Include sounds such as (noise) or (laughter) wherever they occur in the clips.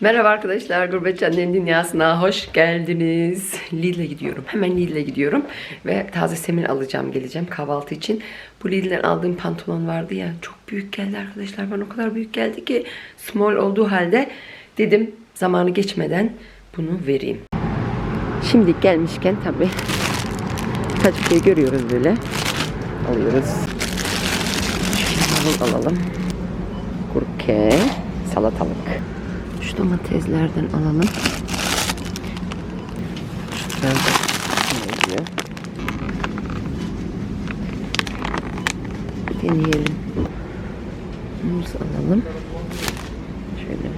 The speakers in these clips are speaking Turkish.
Merhaba arkadaşlar, Gurbetçi Annenin Dünyası'na hoş geldiniz. Lidl'e gidiyorum. Hemen Lidl'e gidiyorum. Ve taze semin alacağım, geleceğim kahvaltı için. Bu Lidl'den aldığım pantolon vardı ya, çok büyük geldi arkadaşlar. Bana o kadar büyük geldi ki small olduğu halde dedim zamanı geçmeden bunu vereyim. Şimdi gelmişken tabii birkaç şey görüyoruz böyle. Alıyoruz. Marul alalım. Kurke, salatalık. Domateslerden alalım. Deneyelim. Muz alalım. Şöyle.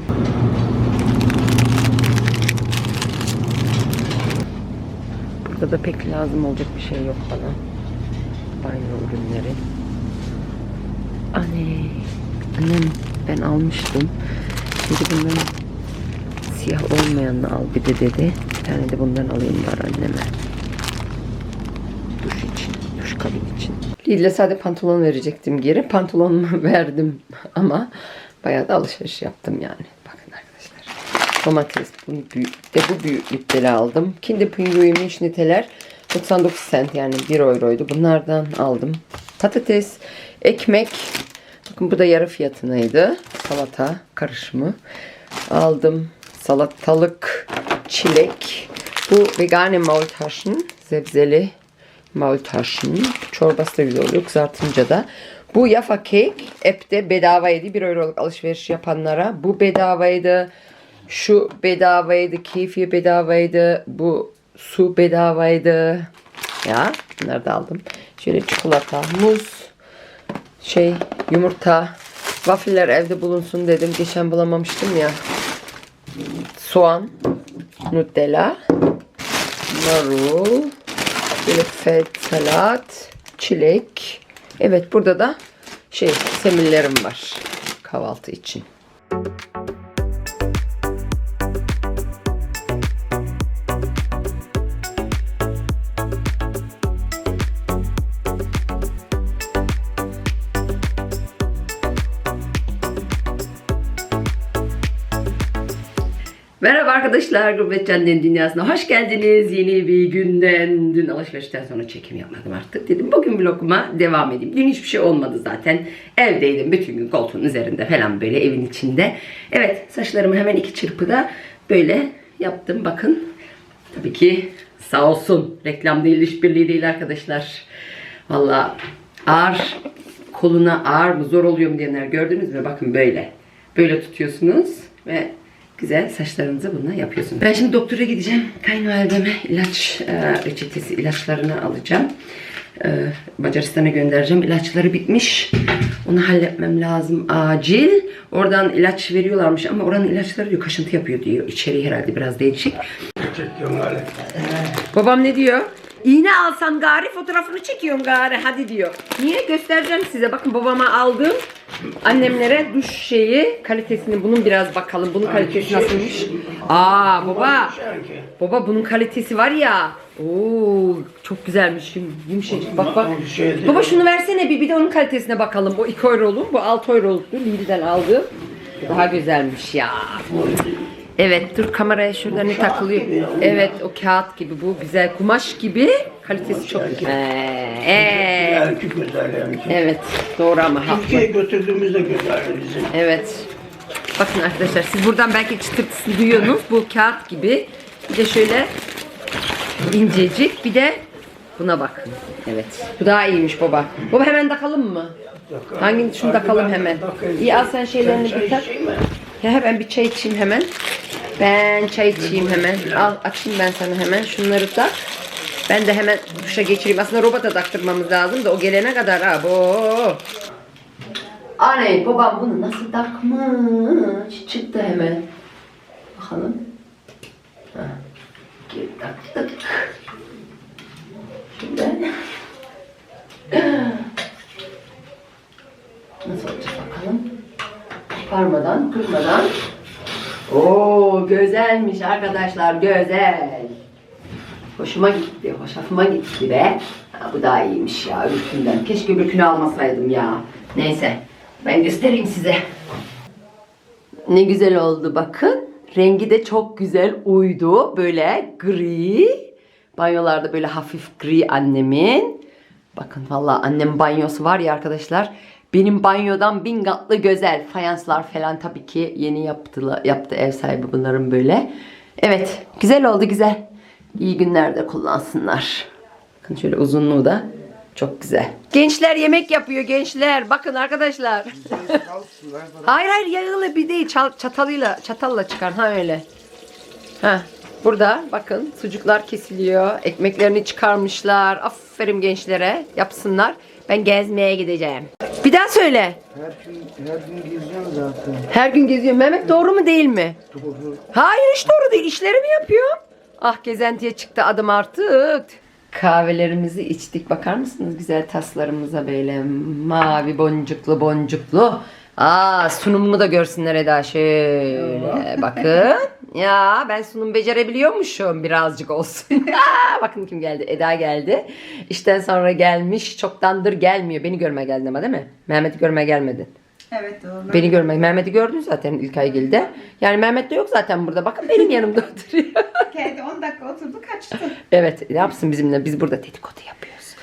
Burada da pek lazım olacak bir şey yok bana. Banyo ürünleri. Anne. Annem ben almıştım. Dedi bundan siyah olmayanını al bir de dedi. Bir tane de bundan alayım var anneme. Duş için, duş kabin için. Lidl'e sade pantolon verecektim geri. Pantolonumu (laughs) verdim ama bayağı da alışveriş yaptım yani. Bakın arkadaşlar. Domates bunu büyük, de bu büyüklükte aldım. Kinder Pinguin niteler 99 cent yani 1 euroydu. Bunlardan aldım. Patates, ekmek. Bakın bu da yarı fiyatınaydı. Salata karışımı. Aldım. Salatalık, çilek. Bu vegane Maultaschen. Sebzeli Maultaschen. Çorbası da güzel oluyor. Kızartınca da. Bu Jaffa Cake. App'te bedavaydı. 1 euroluk alışveriş yapanlara. Bu bedavaydı. Şu bedavaydı. Kefir bedavaydı. Bu su bedavaydı. Ya bunları da aldım. Şöyle çikolata, muz, şey yumurta, waffle'ler evde bulunsun dedim. Geçen bulamamıştım ya. Soğan, Nutella, marul, böyle salat, çilek. Evet burada da şey semillerim var kahvaltı için. Arkadaşlar, Gurbet Annenin Dünyası'na hoş geldiniz. Yeni bir günden, dün alışverişten sonra çekim yapmadım artık. Dedim bugün vloguma devam edeyim. Dün hiçbir şey olmadı zaten. Evdeydim bütün gün koltuğun üzerinde falan böyle evin içinde. Evet, saçlarımı hemen iki çırpıda böyle yaptım. Bakın, tabii ki sağ olsun. Reklam değil, işbirliği değil arkadaşlar. Valla ağır, koluna ağır mı, zor oluyor mu diyenler gördünüz mü? Bakın böyle. Böyle tutuyorsunuz ve güzel saçlarınızı bununla yapıyorsunuz. Ben şimdi doktora gideceğim. Kayınvalideme ilaç e, reçetesi ilaçlarını alacağım. E, Macaristan'a göndereceğim. İlaçları bitmiş. Onu halletmem lazım acil. Oradan ilaç veriyorlarmış ama oranın ilaçları diyor kaşıntı yapıyor diyor. İçeriği herhalde biraz değişik. Babam ne diyor? İğne alsan gari fotoğrafını çekiyorum gari hadi diyor. Niye göstereceğim size. Bakın babama aldım. Annemlere duş şeyi kalitesini bunun biraz bakalım. Bunun kalitesi nasılmış? Aa baba. Baba bunun kalitesi var ya. Oo çok güzelmiş. Yum- Yumuşacık. Bak bak. Baba şunu versene bir bir de onun kalitesine bakalım. Bu 2 euroluk, bu 6 euroluktu. Lidl'den aldım. Daha güzelmiş ya. Evet dur kameraya şurada ne takılıyor. Evet o kağıt gibi bu güzel kumaş gibi kalitesi çok güzel. Ee, güzel evet doğru ama haklı. Türkiye'ye götürdüğümüzde güzel bizim. Evet. Bakın arkadaşlar siz buradan belki çıtırtısını duyuyorsunuz. Bu kağıt gibi. Bir de şöyle incecik. Bir de buna bakın. Evet. Bu daha iyiymiş baba. Baba hemen takalım mı? Hangini şunu takalım hemen. İyi al sen şeylerini bir tak. Ya hemen bir çay içeyim hemen. Ben çay içeyim hemen. Al açayım ben sana hemen. Şunları tak. Ben de hemen duşa geçireyim. Aslında robota taktırmamız lazım da o gelene kadar ha bu. Anne babam bunu nasıl takmış? Çıktı hemen. Bakalım. Ha. Taktık. Şimdi. Nasıl olacak bakalım. Parmadan, kırmadan. Oo güzelmiş arkadaşlar güzel. Hoşuma gitti, hoşafıma gitti be. Ha, bu daha iyiymiş ya öbürkünden. Keşke öbürkünü almasaydım ya. Neyse ben göstereyim size. Ne güzel oldu bakın. Rengi de çok güzel uydu. Böyle gri. Banyolarda böyle hafif gri annemin. Bakın valla annem banyosu var ya arkadaşlar. Benim banyodan bin katlı güzel. Fayanslar falan tabii ki yeni yaptılar, yaptı ev sahibi bunların böyle. Evet güzel oldu güzel. İyi günlerde kullansınlar. Bakın şöyle uzunluğu da çok güzel. Gençler yemek yapıyor gençler. Bakın arkadaşlar. (laughs) hayır hayır yağlı bir değil çatalıyla çatalla çıkar ha öyle. Ha burada bakın sucuklar kesiliyor. Ekmeklerini çıkarmışlar. Aferin gençlere yapsınlar. Ben gezmeye gideceğim. Bir daha söyle. Her gün, her gün geziyorum zaten. Her gün geziyor. Mehmet doğru mu değil mi? Doğru. Hayır hiç doğru değil. İşleri mi yapıyor? Ah gezentiye çıktı adım artık. Kahvelerimizi içtik. Bakar mısınız güzel taslarımıza böyle mavi boncuklu boncuklu. Aa sunumumu da görsünler Eda şöyle. Bakın. Ya ben sunum becerebiliyormuşum birazcık olsun. (laughs) Bakın kim geldi? Eda geldi. İşten sonra gelmiş. Çoktandır gelmiyor. Beni görmeye geldin ama değil mi? Mehmet'i görmeye gelmedin. Evet doğru. Beni görmek. Mehmet'i gördün zaten İlkay Gil'de. Yani Mehmet de yok zaten burada. Bakın benim yanımda (laughs) oturuyor. Kendi 10 dakika oturdu kaçtı. evet ne yapsın bizimle? Biz burada dedikodu yapıyoruz.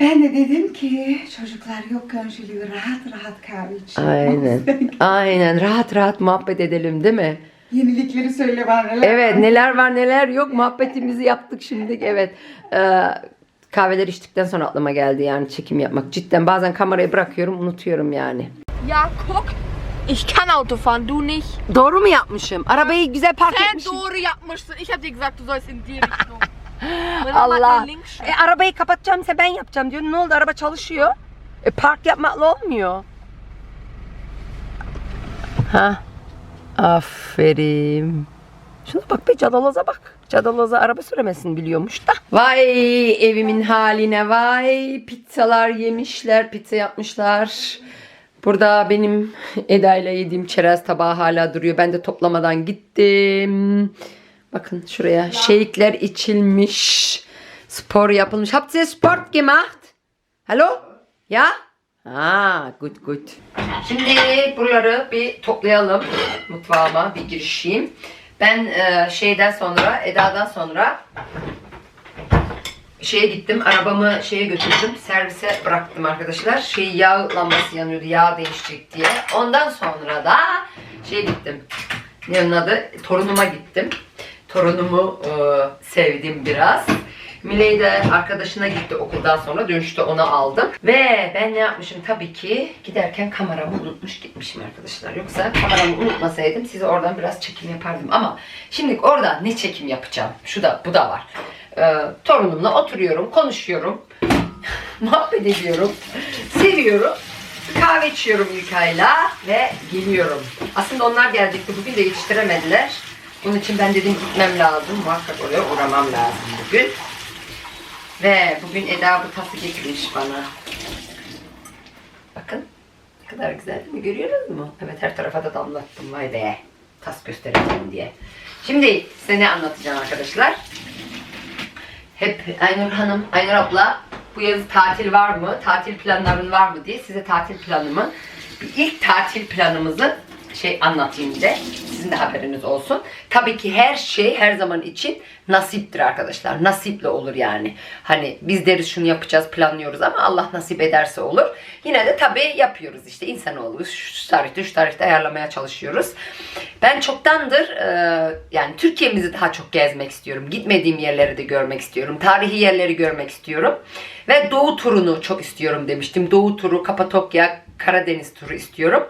Ben de dedim ki çocuklar yokken şöyle bir rahat rahat kahve içelim. Aynen. (laughs) Aynen. Rahat rahat muhabbet edelim değil mi? Yenilikleri söyle bana neler. Evet neler var neler yok muhabbetimizi yaptık şimdi. Evet. Ee, kahveler içtikten sonra aklıma geldi yani çekim yapmak. Cidden bazen kamerayı bırakıyorum unutuyorum yani. Ja, guck. Ich kann Auto fahren, du nicht. Doğru mu yapmışım? Arabayı güzel park Sen etmişim. doğru yapmışsın. Ich hab dir gesagt, du sollst in die (laughs) Richtung. Allah. E, arabayı kapatacağımsa ben yapacağım diyor. Ne oldu? Araba çalışıyor. E, park yapmakla olmuyor. Ha. Aferin. Şuna bak be cadaloza bak. Cadaloza araba süremesini biliyormuş da. Vay evimin haline vay. Pizzalar yemişler. Pizza yapmışlar. Burada benim Eda ile yediğim çerez tabağı hala duruyor. Ben de toplamadan gittim. Bakın şuraya şeyikler içilmiş. Spor yapılmış. Habt ihr Sport gemacht? Hallo? Ja? Ah, gut gut. Şimdi buraları bir toplayalım. Mutfağıma bir girişeyim. Ben e, şeyden sonra, Eda'dan sonra şeye gittim. Arabamı şeye götürdüm. Servise bıraktım arkadaşlar. Şey yağ lambası yanıyordu. Yağ değişecek diye. Ondan sonra da şeye gittim. Ne onun adı? Torunuma gittim. Torunumu e, sevdim biraz. Miley de arkadaşına gitti okuldan sonra. Dönüşte onu aldım. Ve ben ne yapmışım? Tabii ki giderken kameramı unutmuş gitmişim arkadaşlar. Yoksa kameramı unutmasaydım size oradan biraz çekim yapardım. Ama şimdi orada ne çekim yapacağım? Şu da bu da var. Ee, torunumla oturuyorum, konuşuyorum. (laughs) muhabbet ediyorum. Seviyorum. Kahve içiyorum İlkay'la ve geliyorum. Aslında onlar gelecekti. Bugün de yetiştiremediler. Bunun için ben dedim gitmem lazım. Muhakkak oraya uğramam lazım bugün. Ve bugün Eda bu tası getirmiş bana. Bakın. Ne kadar güzel değil mi? Görüyorsunuz mu? Evet her tarafa da damlattım. Vay be. Tas göstereceğim diye. Şimdi size ne anlatacağım arkadaşlar? Hep Aynur Hanım, Aynur abla bu yaz tatil var mı? Tatil planların var mı diye size tatil planımı ilk tatil planımızı şey anlatayım de sizin de haberiniz olsun. Tabii ki her şey her zaman için nasiptir arkadaşlar. Nasiple olur yani. Hani biz deriz şunu yapacağız planlıyoruz ama Allah nasip ederse olur. Yine de tabii yapıyoruz işte insanoğlu şu tarihte şu tarihte ayarlamaya çalışıyoruz. Ben çoktandır e, yani Türkiye'mizi daha çok gezmek istiyorum. Gitmediğim yerleri de görmek istiyorum. Tarihi yerleri görmek istiyorum. Ve Doğu turunu çok istiyorum demiştim. Doğu turu, Kapadokya, Karadeniz turu istiyorum.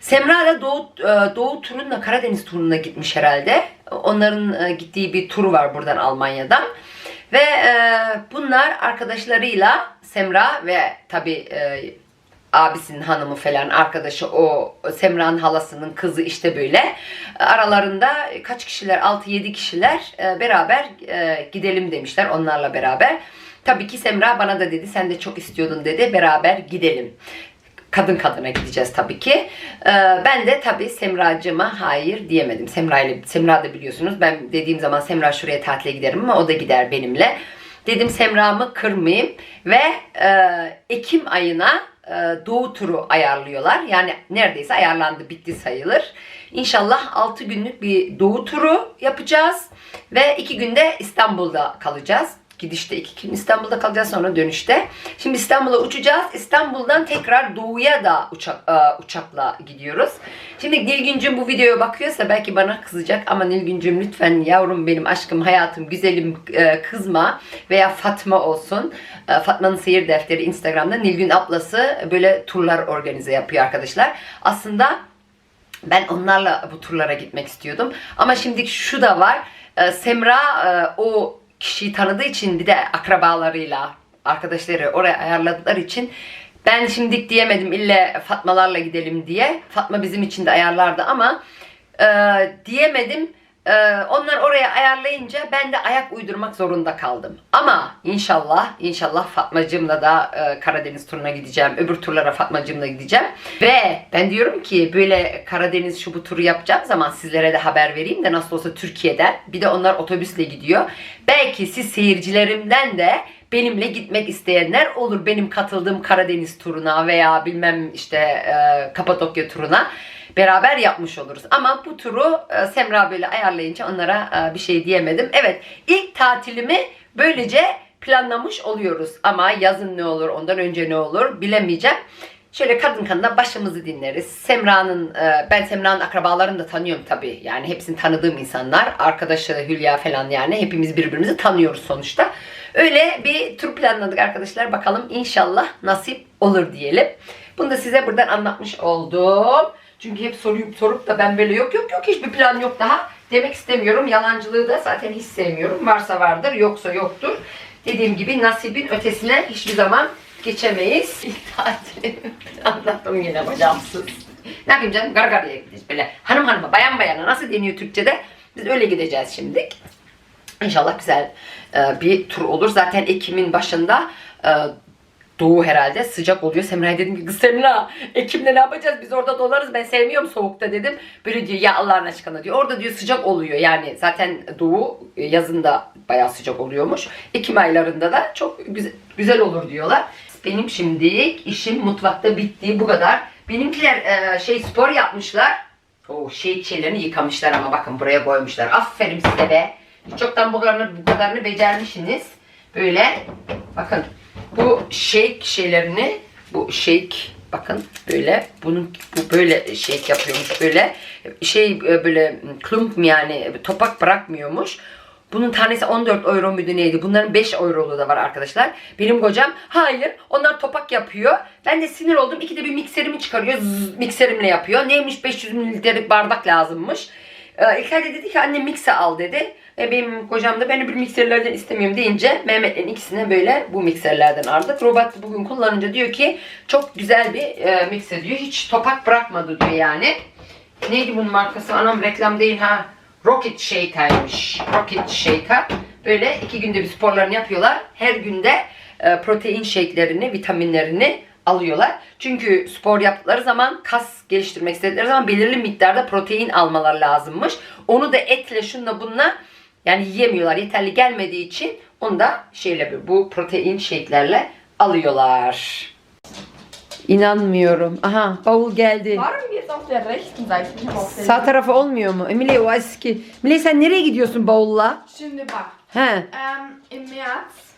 Semra da Doğu, e, Doğu turunla Karadeniz turuna gitmiş herhalde. Onların e, gittiği bir turu var buradan Almanya'dan. Ve e, bunlar arkadaşlarıyla Semra ve tabi abisinin hanımı falan arkadaşı o Semra'nın halasının kızı işte böyle aralarında kaç kişiler 6-7 kişiler beraber gidelim demişler onlarla beraber. Tabii ki Semra bana da dedi sen de çok istiyordun dedi beraber gidelim kadın kadına gideceğiz tabii ki. Ee, ben de tabii Semracığıma hayır diyemedim. Semra ile Semra da biliyorsunuz ben dediğim zaman Semra şuraya tatile giderim ama o da gider benimle. Dedim Semra'mı kırmayayım ve e, Ekim ayına e, doğu turu ayarlıyorlar. Yani neredeyse ayarlandı, bitti sayılır. İnşallah 6 günlük bir doğu turu yapacağız. Ve 2 günde İstanbul'da kalacağız. Gidişte iki gün İstanbul'da kalacağız sonra dönüşte. Şimdi İstanbul'a uçacağız. İstanbul'dan tekrar doğuya da uçak, e, uçakla gidiyoruz. Şimdi Nilgüncüm bu videoya bakıyorsa belki bana kızacak ama Nilgüncüm lütfen yavrum benim aşkım hayatım güzelim e, kızma veya Fatma olsun. E, Fatma'nın seyir defteri Instagram'da Nilgün ablası böyle turlar organize yapıyor arkadaşlar. Aslında ben onlarla bu turlara gitmek istiyordum. Ama şimdi şu da var. Ee, Semra e, o kişiyi tanıdığı için bir de akrabalarıyla arkadaşları oraya ayarladıkları için ben şimdilik diyemedim ille Fatmalarla gidelim diye. Fatma bizim için de ayarlardı ama e, diyemedim. E, onlar oraya ayarlayınca ben de ayak uydurmak zorunda kaldım. Ama inşallah inşallah Fatmacığımla da e, Karadeniz turuna gideceğim. Öbür turlara Fatmacığımla gideceğim. Ve ben diyorum ki böyle Karadeniz şu bu turu yapacağım zaman sizlere de haber vereyim de nasıl olsa Türkiye'den. Bir de onlar otobüsle gidiyor. Belki siz seyircilerimden de benimle gitmek isteyenler olur. Benim katıldığım Karadeniz turuna veya bilmem işte e, Kapadokya turuna beraber yapmış oluruz. Ama bu turu e, Semra böyle ayarlayınca onlara e, bir şey diyemedim. Evet ilk tatilimi böylece planlamış oluyoruz. Ama yazın ne olur ondan önce ne olur bilemeyeceğim. Şöyle kadın kanına başımızı dinleriz. Semra'nın, e, ben Semra'nın akrabalarını da tanıyorum tabii. Yani hepsini tanıdığım insanlar. Arkadaşı Hülya falan yani. Hepimiz birbirimizi tanıyoruz sonuçta. Öyle bir tur planladık arkadaşlar. Bakalım inşallah nasip olur diyelim. Bunu da size buradan anlatmış oldum. Çünkü hep sorup sorup da ben böyle yok yok yok hiçbir plan yok daha demek istemiyorum. Yalancılığı da zaten hiç sevmiyorum. Varsa vardır yoksa yoktur. Dediğim gibi nasibin ötesine hiçbir zaman geçemeyiz. (laughs) Anlattım yine bacağımsız. Ne yapayım canım? Gargara'ya gideceğiz böyle. Hanım hanıma, bayan bayana nasıl deniyor Türkçe'de? Biz öyle gideceğiz şimdi. İnşallah güzel e, bir tur olur. Zaten Ekim'in başında e, Doğu herhalde sıcak oluyor. Semra'ya dedim ki Semra Ekim'de ne yapacağız? Biz orada dolarız. Ben sevmiyorum soğukta dedim. Böyle diyor ya Allah'ın aşkına diyor. Orada diyor sıcak oluyor. Yani zaten Doğu e, yazında bayağı sıcak oluyormuş. Ekim aylarında da çok güzel, güzel olur diyorlar. Benim şimdilik işim mutfakta bitti. Bu kadar. Benimkiler e, şey spor yapmışlar. O şey şeylerini yıkamışlar ama bakın buraya koymuşlar. Aferin size be. Çoktan bu kadarını, bu kadarını becermişsiniz. Böyle bakın bu shake şeylerini bu shake bakın böyle bunun bu böyle shake yapıyormuş böyle şey e, böyle klump yani topak bırakmıyormuş. Bunun tanesi 14 euro muydu neydi? Bunların 5 eurolu da var arkadaşlar. Benim kocam hayır onlar topak yapıyor. Ben de sinir oldum. İkide bir mikserimi çıkarıyor. Zzz, mikserimle yapıyor. Neymiş 500 mililitrelik bardak lazımmış. Ee, İlkay da dedi ki anne mikse al dedi. E benim kocam da ben bir mikserlerden istemiyorum deyince Mehmet'in ikisine böyle bu mikserlerden aldık. Robot bugün kullanınca diyor ki çok güzel bir e, mikser diyor. Hiç topak bırakmadı diyor yani. Neydi bunun markası? Anam reklam değil ha. Rocket Shaker'mış. Rocket Shaker. Böyle iki günde bir sporlarını yapıyorlar. Her günde e, protein shake'lerini, vitaminlerini alıyorlar. Çünkü spor yaptıkları zaman kas geliştirmek istedikleri zaman belirli miktarda protein almaları lazımmış. Onu da etle şunla bununla yani yiyemiyorlar. Yeterli gelmediği için onu da şeyle bu protein shake'lerle alıyorlar. İnanmıyorum. Aha bavul geldi. Warum jetzt auf der rechten Seite? Ich habe auf der Sağ tarafı olmuyor mu? Emile o eski. Emile sen nereye gidiyorsun bavulla? Şimdi bak. He. Ähm, Im März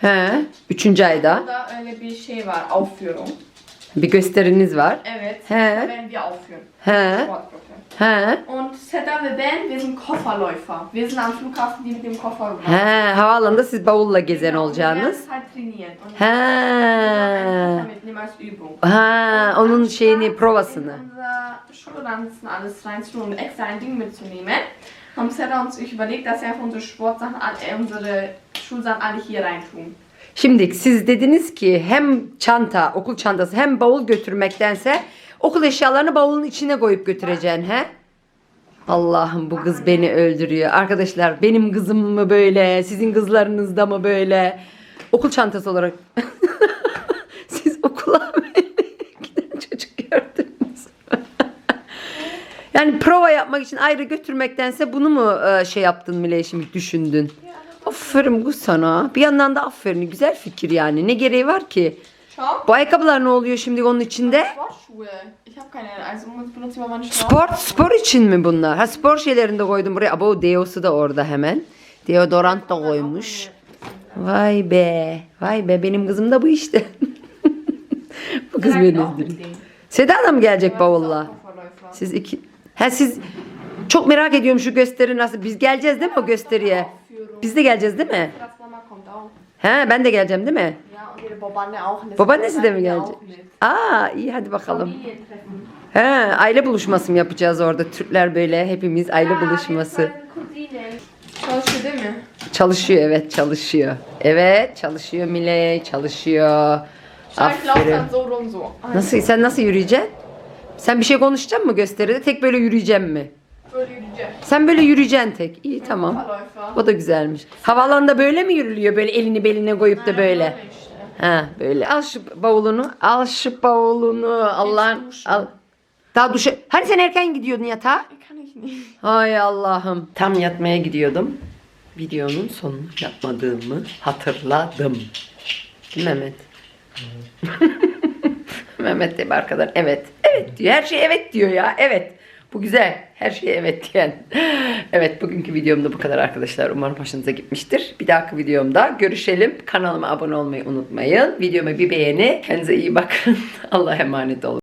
He. Üçüncü ayda. da öyle bir şey var. Aufführung. Bir gösteriniz var. Evet. He. Werden wir aufführen. He. He. Und Seda ve ben, wir sind Kofferläufer. Wir sind am Flughafen, die mit dem Koffer rumlaufen. He. Havaalanında siz bavulla gezen werden halt trainieren. Und He. einen Koffer mitnehmen als Übung. Ha, Und onun şeyini, provasını. Unser Schulranzen alles reinzutun und extra ein Ding mitzunehmen, haben Sarah uns überlegt, dass wir unsere Sportsachen, unsere Schulsachen alle hier reintun. Şimdi siz dediniz ki hem çanta, okul çantası hem bavul götürmektense okul eşyalarını bavulun içine koyup götüreceksin he? Allah'ım bu kız beni öldürüyor. Arkadaşlar benim kızım mı böyle, sizin kızlarınız da mı böyle? Okul çantası olarak. (laughs) siz okula giden çocuk gördünüz. (laughs) yani prova yapmak için ayrı götürmektense bunu mu e, şey yaptın Mile şimdi düşündün? Aferin bu sana. Bir yandan da aferin. Güzel fikir yani. Ne gereği var ki? Bu ayakkabılar ne oluyor şimdi onun içinde? Spor, spor için mi bunlar? Ha spor şeylerini de koydum buraya. Aba o deosu da orada hemen. Deodorant da koymuş. Vay be. Vay be benim kızım da bu işte. (laughs) bu kız beni öldürüyor. Seda da mı gelecek bavulla? Siz iki... Ha siz... Çok merak ediyorum şu gösteri nasıl. Biz geleceğiz değil mi o gösteriye? Biz de geleceğiz değil mi? He ben de geleceğim değil mi? İhre Babaanne das Babaannesi de mi gelecek? Aa iyi hadi bakalım. He aile buluşması mı yapacağız orada? Türkler böyle hepimiz aile buluşması. Çalışıyor değil mi? Çalışıyor evet çalışıyor. Evet çalışıyor Miley çalışıyor. Aferin. Nasıl sen nasıl yürüyeceksin? Sen bir şey konuşacak mı gösteride? Tek böyle yürüyeceksin mi? Böyle yürüyeceğim. Sen böyle yürüyeceksin tek. İyi tamam. O da güzelmiş. Havalanda böyle mi yürülüyor? Böyle elini beline koyup da böyle. Ha böyle. Al şu bavulunu. Al şu bavulunu. Allah'ın al. Daha duşa. Hani sen erken gidiyordun yatağa? Nicht. Hay Allah'ım. Tam yatmaya gidiyordum. Videonun sonunu yapmadığımı hatırladım. Mehmet? (laughs) Mehmet de arkadan evet. Evet diyor. Her şey evet diyor ya. Evet. Bu güzel. Her şeye evet diyen. Evet bugünkü videom da bu kadar arkadaşlar. Umarım hoşunuza gitmiştir. Bir dahaki videomda görüşelim. Kanalıma abone olmayı unutmayın. Videoma bir beğeni. Kendinize iyi bakın. (laughs) Allah'a emanet olun.